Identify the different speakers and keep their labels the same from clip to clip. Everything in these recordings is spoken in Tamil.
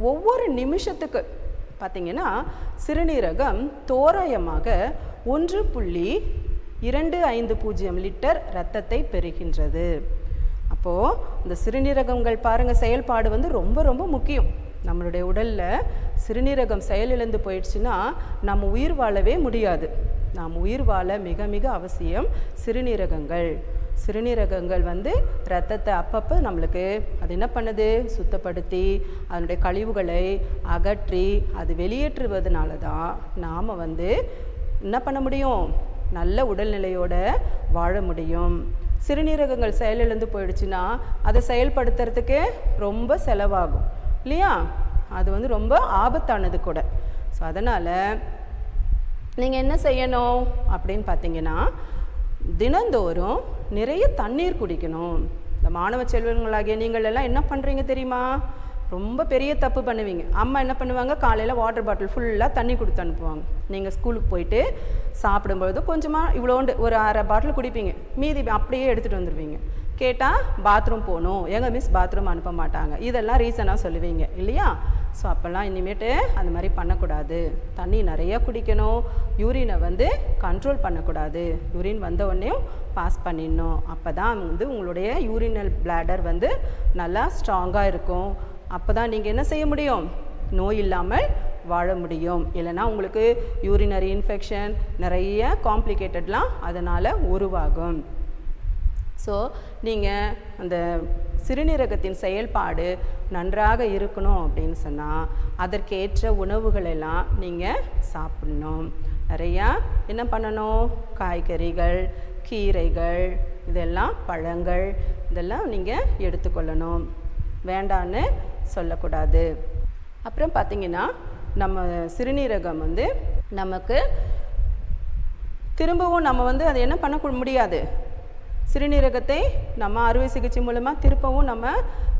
Speaker 1: ஒவ்வொரு நிமிஷத்துக்கு பார்த்தீங்கன்னா சிறுநீரகம் தோராயமாக ஒன்று புள்ளி இரண்டு ஐந்து பூஜ்ஜியம் லிட்டர் இரத்தத்தை பெறுகின்றது. அப்போது இந்த சிறுநீரகங்கள் பாருங்கள் செயல்பாடு வந்து ரொம்ப ரொம்ப முக்கியம். நம்மளுடைய உடலில் சிறுநீரகம் செயலிழந்து போயிடுச்சுன்னா நம்ம உயிர் வாழவே முடியாது. நாம் உயிர் வாழ மிக மிக அவசியம் சிறுநீரகங்கள். சிறுநீரகங்கள் வந்து ரத்தத்தை அப்பப்போ நம்மளுக்கு அது என்ன பண்ணுது? சுத்தப்படுத்தி அதனுடைய கழிவுகளை அகற்றி அது வெளியேற்றுவதனால தான் நாம் வந்து என்ன பண்ண முடியும்? நல்ல உடல்நிலையோட வாழ முடியும். சிறுநீரகங்கள் செயலிழந்து போயிடுச்சுன்னா அதை செயல்படுத்துறதுக்கு ரொம்ப செலவாகும். இல்லையா? அது வந்து ரொம்ப ஆபத்தானது கூட. ஸோ அதனால் நீங்கள் என்ன செய்யணும் அப்படின்னு பார்த்தீங்கன்னா தினந்தோறும் நிறைய தண்ணீர் குடிக்கணும். இந்த மாணவ செல்வங்களாகிய நீங்கள் எல்லாம் என்ன பண்ணுறீங்க தெரியுமா? ரொம்ப பெரிய தப்பு பண்ணுவீங்க. அம்மா என்ன பண்ணுவாங்க? காலையில் வாட்டர் பாட்டில் ஃபுல்லாக தண்ணி கொடுத்து அனுப்புவாங்க. நீங்கள் ஸ்கூலுக்கு போயிட்டு சாப்பிடும்பொழுது கொஞ்சமாக இவ்வளோண்டு ஒரு அரை பாட்டில் குடிப்பீங்க. மீதி அப்படியே எடுத்துகிட்டு வந்துடுவீங்க கேட்டால் பாத்ரூம் போகணும். எங்கள் மிஸ் பாத்ரூம் அனுப்ப மாட்டாங்க. இதெல்லாம் ரீசனாக சொல்லுவீங்க. இல்லையா? ஸோ அப்போல்லாம் இனிமேட்டு அந்த மாதிரி பண்ணக்கூடாது. தண்ணி நிறைய குடிக்கணும். யூரினை வந்து கண்ட்ரோல் பண்ணக்கூடாது. யூரின் வந்த உடனே பாஸ் பண்ணிடணும். அப்போ தான் வந்து உங்களுடைய யூரினல் பிளாடர் வந்து நல்லா ஸ்ட்ராங்காக இருக்கும். அப்போ தான் நீங்கள் என்ன செய்ய முடியும்? நோய் இல்லாமல் வாழ முடியும். இல்லைன்னா உங்களுக்கு யூரினரி இன்ஃபெக்ஷன் நிறைய காம்ப்ளிகேட்டட்லாம் அதனால் உருவாகும். ஸோ நீங்கள் அந்த சிறுநீரகத்தின் செயல்பாடு நன்றாக இருக்கணும் அப்படின்னு சொன்னால் அதற்கேற்ற உணவுகளெல்லாம் நீங்கள் சாப்பிடணும். நிறையா என்ன பண்ணணும்? காய்கறிகள் கீரைகள் இதெல்லாம் பழங்கள் இதெல்லாம் நீங்கள் எடுத்துக்கொள்ளணும். வேண்டான்னு சொல்லக்கூடாது. அப்புறம் பார்த்தீங்கன்னா நம்ம சிறுநீரகம் வந்து நமக்கு திரும்பவும் நம்ம வந்து அதை என்ன பண்ண முடியாது. சிறுநீரகத்தை நம்ம அறுவை சிகிச்சை மூலமாக திருப்பவும் நம்ம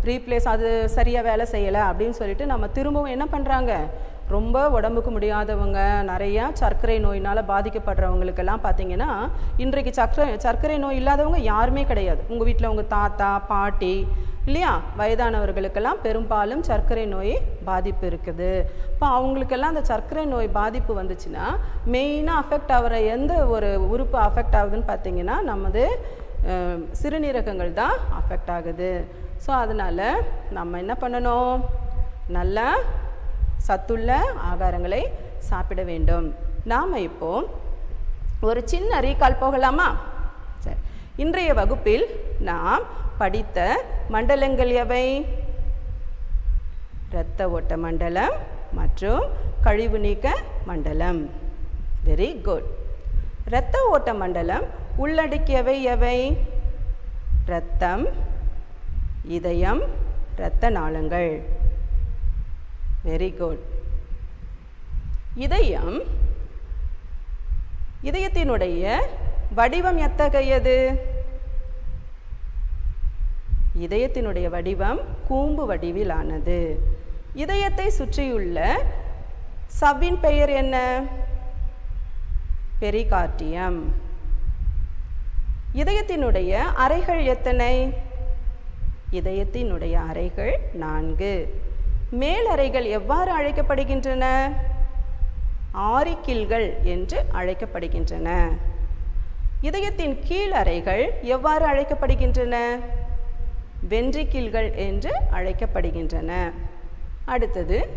Speaker 1: ரீப்ளேஸ் அது சரியாக வேலை செய்யலை அப்படின்னு சொல்லிட்டு நம்ம திரும்பவும் என்ன பண்ணுறாங்க ரொம்ப உடம்புக்கு முடியாதவங்க நிறையா சர்க்கரை நோயினால் பாதிக்கப்படுறவங்களுக்கெல்லாம் பார்த்தீங்கன்னா இன்றைக்கு சர்க்கரை சர்க்கரை நோய் இல்லாதவங்க யாருமே கிடையாது. உங்கள் வீட்டில் உங்கள் தாத்தா பாட்டி இல்லையா? வயதானவர்களுக்கெல்லாம் பெரும்பாலும் சர்க்கரை நோய் பாதிப்பு இருக்குது. இப்போ அவங்களுக்கெல்லாம் அந்த சர்க்கரை நோய் பாதிப்பு வந்துச்சுன்னா மெயினாக அஃபெக்ட் ஆகிற எந்த ஒரு உறுப்பு அஃபெக்ட் ஆகுதுன்னு பார்த்தீங்கன்னா நமது சிறுநீரகங்கள் தான் அஃபெக்ட் ஆகுது. ஸோ அதனால் நம்ம என்ன பண்ணணும்? நல்ல சத்துள்ள ஆகாரங்களை சாப்பிட வேண்டும். நாம் இப்போ ஒரு சின்ன ரீகால் போகலாமா? சரி. இன்றைய வகுப்பில் நாம் படித்த மண்டலங்கள் எவை? இரத்த ஓட்ட மண்டலம் மற்றும் கழிவு நீக்க மண்டலம். வெரி குட் இரத்த ஓட்ட மண்டலம் உள்ளடக்கியவை எவை? இரத்தம் இதயம் இரத்த நாளங்கள். வெரி குட் இதயம் இதயத்தினுடைய வடிவம் எத்தகையது? இதயத்தினுடைய வடிவம் கூம்பு வடிவிலானது. இதயத்தை சுற்றியுள்ள சவ்வின் பெயர் என்ன? பெரிகார்டியம். இதயத்தினுடைய அறைகள் எத்தனை? இதயத்தினுடைய அறைகள் நான்கு. மேலறைகள் எவ்வாறு அழைக்கப்படுகின்றன? ஆரிக்கில்கள் என்று அழைக்கப்படுகின்றன. இதயத்தின் கீழ் அறைகள் எவ்வாறு அழைக்கப்படுகின்றன? வென்றிக்கில்கள் என்று அழைக்கப்படுகின்றன. அடுத்தது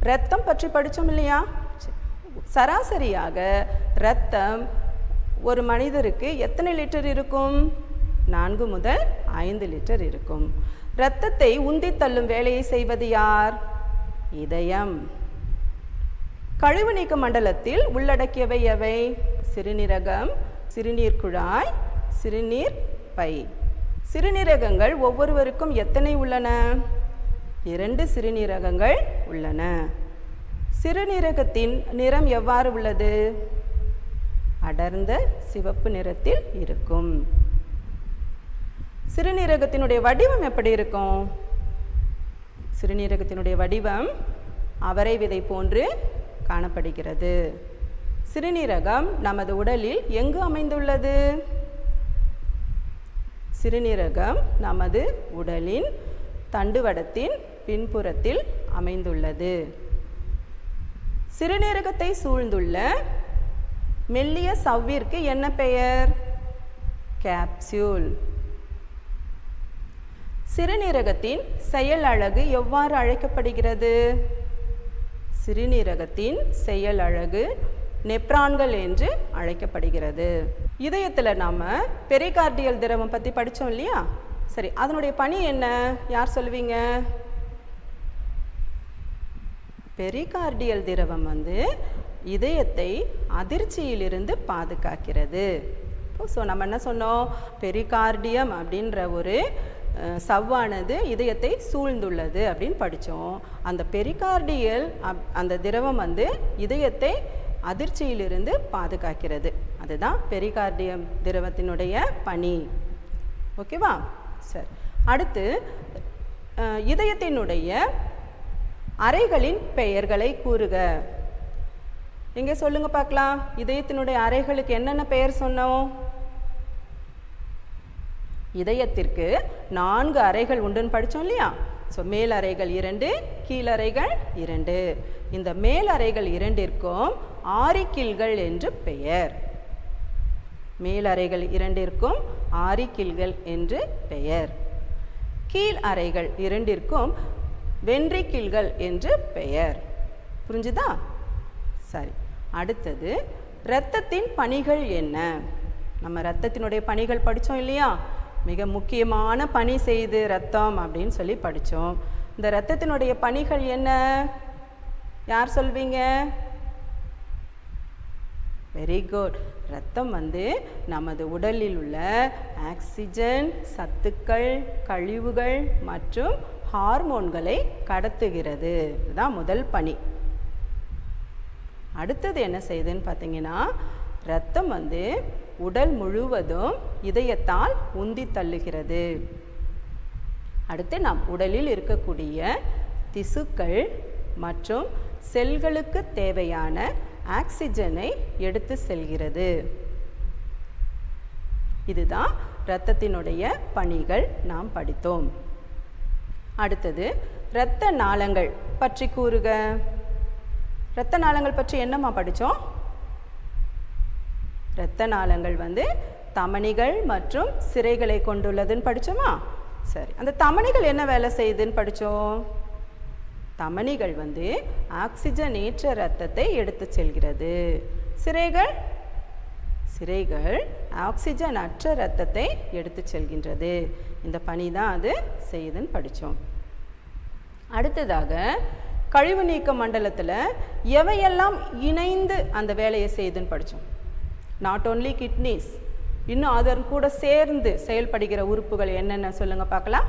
Speaker 1: இரத்தம் பற்றி படித்தோம் இல்லையா? சராசரியாக இரத்தம் ஒரு மனிதருக்கு எத்தனை லிட்டர் இருக்கும்? நான்கு முதல் ஐந்து லிட்டர் இருக்கும். இரத்தத்தை உந்தித் தள்ளும் வேலையை செய்வது யார்? இதயம். கழிவு நீக்க மண்டலத்தில் உள்ளடக்கியவை எவை? சிறுநீரகம் சிறுநீர் குழாய் சிறுநீர் பை. சிறுநீரகங்கள் ஒவ்வொருவருக்கும் எத்தனை உள்ளன? இரண்டு சிறுநீரகங்கள் உள்ளன. சிறுநீரகத்தின் நிறம் எவ்வாறு உள்ளது? அடர்ந்த சிவப்பு நிறத்தில் இருக்கும். சிறுநீரகத்தினுடைய வடிவம் எப்படி இருக்கும்? சிறுநீரகத்தினுடைய வடிவம் அவரை விதை போன்று காணப்படுகிறது. சிறுநீரகம் நமது உடலில் எங்கு அமைந்துள்ளது? சிறுநீரகம் நமது உடலின் தண்டுவடத்தின் பின்புறத்தில் அமைந்துள்ளது. சிறுநீரகத்தை சூழ்ந்துள்ள மெல்லிய சவ்விற்கு என்ன பெயர்? கேப்சியூல் சிறுநீரகத்தின் செயல் அழகு எவ்வாறு அழைக்கப்படுகிறது? சிறுநீரகத்தின் செயல் அழகு நெப்ரான்கள் என்று அழைக்கப்படுகிறது. இதயத்தில் நாம் பெரிகார்டியல் திரவம் பற்றி படித்தோம் இல்லையா? சரி அதனுடைய பணி என்ன? யார் சொல்லுவீங்க? பெரிகார்டியல் திரவம் வந்து இதயத்தை அதிர்ச்சியிலிருந்து பாதுகாக்கிறது. ஸோ நம்ம என்ன சொன்னோம்? பெரிகார்டியம் அப்படின்ற ஒரு சவ்வானது இதயத்தை சூழ்ந்துள்ளது அப்படின்னு படித்தோம் அந்த பெரிகார்டியல் அப்- அந்த திரவம் வந்து இதயத்தை அதிர்ச்சியிலிருந்து பாதுகாக்கிறது. அதுதான் பெரிகார்டியம் திரவத்தினுடைய பணி. ஓகேவா சரி. அடுத்து இதயத்தினுடைய அறைகளின் பெயர்களை கூறுக. எங்கே சொல்லுங்க பார்க்கலாம். இதயத்தினுடைய அறைகளுக்கு என்னென்ன பெயர் சொன்னோம்? இதயத்திற்கு நான்கு அறைகள் உண்டுன்னு படித்தோம் இல்லையா? ஸோ மேலறைகள் இரண்டு கீழறைகள் இரண்டு. இந்த மேல் அறைகள் இரண்டிற்கும் ஆரிக்கில்கள் என்று பெயர். மேலறைகள் இரண்டிற்கும் ஆரிக்கில்கள் என்று பெயர். கீழ் அறைகள் இரண்டிற்கும் வென்றிக்கில்கள் என்று பெயர். புரிஞ்சுதா? சரி. அடுத்தது இரத்தத்தின் பணிகள் என்ன? நம்ம இரத்தத்தினுடைய பணிகள் படித்தோம் இல்லையா? மிக முக்கியமான பணி செய்து ரத்தம் அப்படின்னு சொல்லி படித்தோம் இந்த இரத்தத்தினுடைய பணிகள் என்ன? யார் சொல்வீங்க? வெரி குட் ரத்தம் வந்து நமது உடலில் உள்ள ஆக்சிஜன் சத்துக்கள் கழிவுகள் மற்றும் ஹார்மோன்களை கடத்துகிறது. இதுதான் முதல் பணி. அடுத்தது என்ன செய்யுதுன்னு பார்த்தீங்கன்னா ரத்தம் வந்து உடல் முழுவதும் இதயத்தால் உந்தி தள்ளுகிறது. அடுத்து நாம் உடலில் இருக்கக்கூடிய திசுக்கள் மற்றும் செல்களுக்கு தேவையான ஆக்சிஜனை எடுத்து செல்கிறது. இதுதான் இரத்தத்தினுடைய பணிகள் நாம் படித்தோம். அடுத்தது இரத்த நாளங்கள் பற்றி கூறுக. இரத்த நாளங்கள் பற்றி என்னம்மா படித்தோம் இரத்த நாளங்கள் வந்து தமனிகள் மற்றும் சிறைகளை கொண்டுள்ளதுன்னு படித்தோமா சரி அந்த தமனிகள் என்ன வேலை செய்யுதுன்னு படித்தோம் தமனிகள் வந்து ஆக்சிஜன் ஏற்ற ரத்தத்தை எடுத்து செல்கிறது. சிறைகள்? சிறைகள் ஆக்சிஜன் அற்ற ரத்தத்தை எடுத்து செல்கின்றது. இந்த பணி தான் அது செய்யுதுன்னு படித்தோம் அடுத்ததாக கழிவு நீக்க மண்டலத்தில் எவையெல்லாம் இணைந்து அந்த வேலையை செய்யுதுன்னு படித்தோம் நாட் ஓன்லி கிட்னிஸ் இன்னும் அதன் கூட சேர்ந்து செயல்படுகிற உறுப்புகள் என்னென்ன சொல்லுங்க பார்க்கலாம்.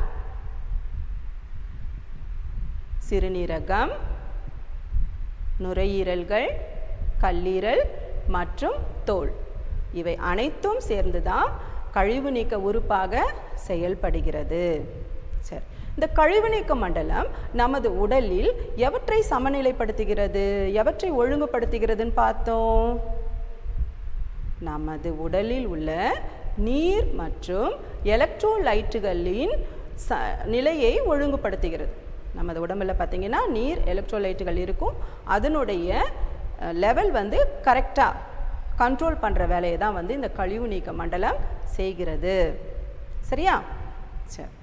Speaker 1: சிறுநீரகம் நுரையீரல்கள் கல்லீரல் மற்றும் தோல். இவை அனைத்தும் சேர்ந்து தான் கழிவு நீக்க உறுப்பாக செயல்படுகிறது. சரி இந்த கழிவுநீக்க மண்டலம் நமது உடலில் எவற்றை சமநிலைப்படுத்துகிறது? எவற்றை ஒழுங்குபடுத்துகிறதுன்னு பார்த்தோம். நமது உடலில் உள்ள நீர் மற்றும் எலக்ட்ரோலைட்டுகளின் ச நிலையை ஒழுங்குபடுத்துகிறது. நமது உடம்புல பார்த்தீங்கன்னா நீர் எலக்ட்ரோலைட்டுகள் இருக்கும். அதனுடைய லெவல் வந்து கரெக்டாக கண்ட்ரோல் பண்ணுற வேலையை தான் வந்து இந்த கழிவு நீக்க மண்டலம் செய்கிறது. சரியா? சரி.